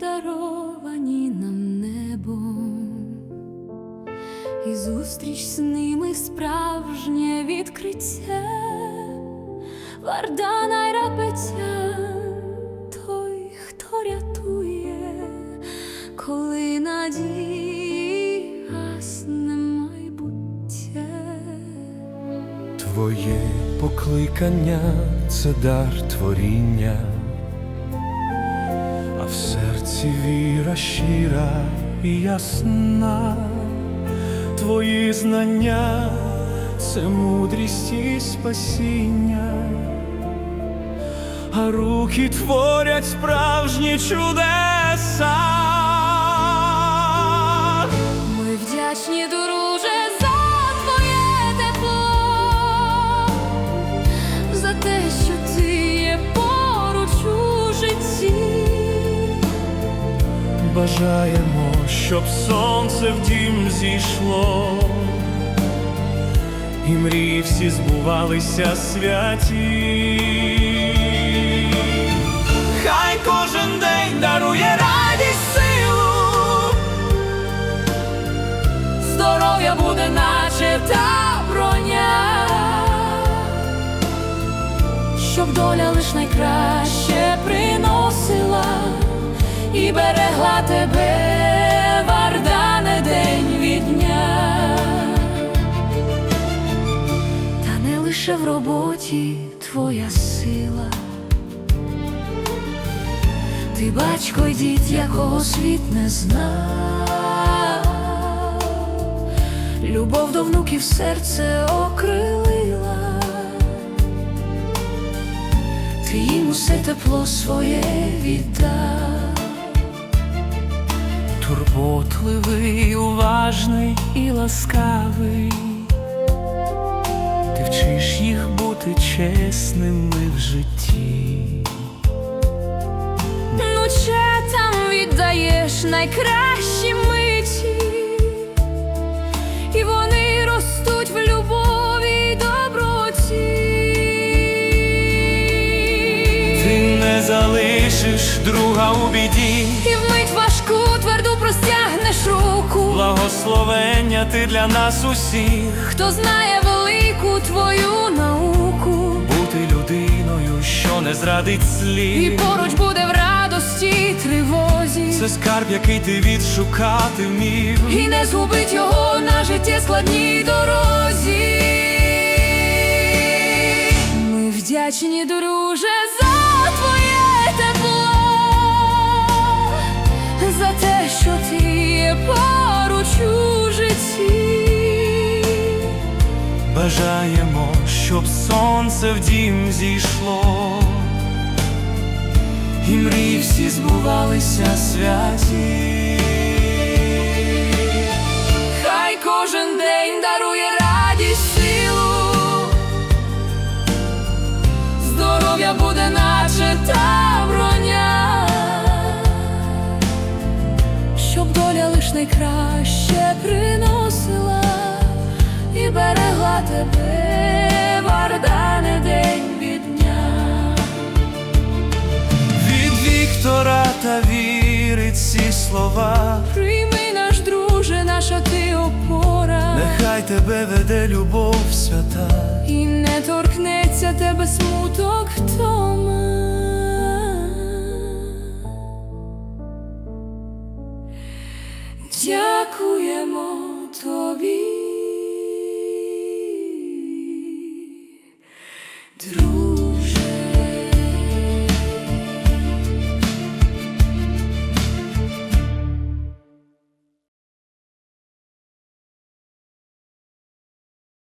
подаровані нам небом, і зустріч з ними справжнє відкриття, Вардана й рапеця, той, хто рятує, коли надії гасне майбуття. Твоє покликання це дар творіння, серці віра щира і ясна, твої знання це мудрість і спасіння, а руки творять справжні чудеса. Бажаємо, щоб сонце в дім зійшло, і мрії всі збувалися святі. Хай кожен день дарує радість силу, Здоров'я буде, наче та броня, щоб доля лиш найкраще приносила берегла тебе, Вардане, день від дня. Та не лише в роботі твоя сила. Ти батько й дід, якого світ не знав. Любов до внуків серце окрилила, ти їм усе тепло своє віддав. Турботливий, уважний і ласкавий. Ти вчиш їх бути чесними в житті. Ну, чатам віддаєш найкращі миті, і вони ростуть в любові й доброті. Ти не залишиш друга у біді, руку. благословення ти для нас усіх, Хто знає велику твою науку, бути людиною, що не зрадить слів, і поруч буде в радості тривозі, Це скарб, який ти відшукати вмів. і не згубить його на житті складній дорозі. Ми вдячні, друже, за є поруч у житті. Бажаємо, щоб сонце в дім зійшло, і мрії всі збувалися святі. Хай кожен день дарує радість силу, здоров'я буде, наче та доля лиш найкраще приносила і берегла тебе, Вардане, день від дня. Від Віктора та вірить ці слова. Прийми наш друже, наша ти опора. Нехай тебе веде любов свята. І не торкнеться тебе смуток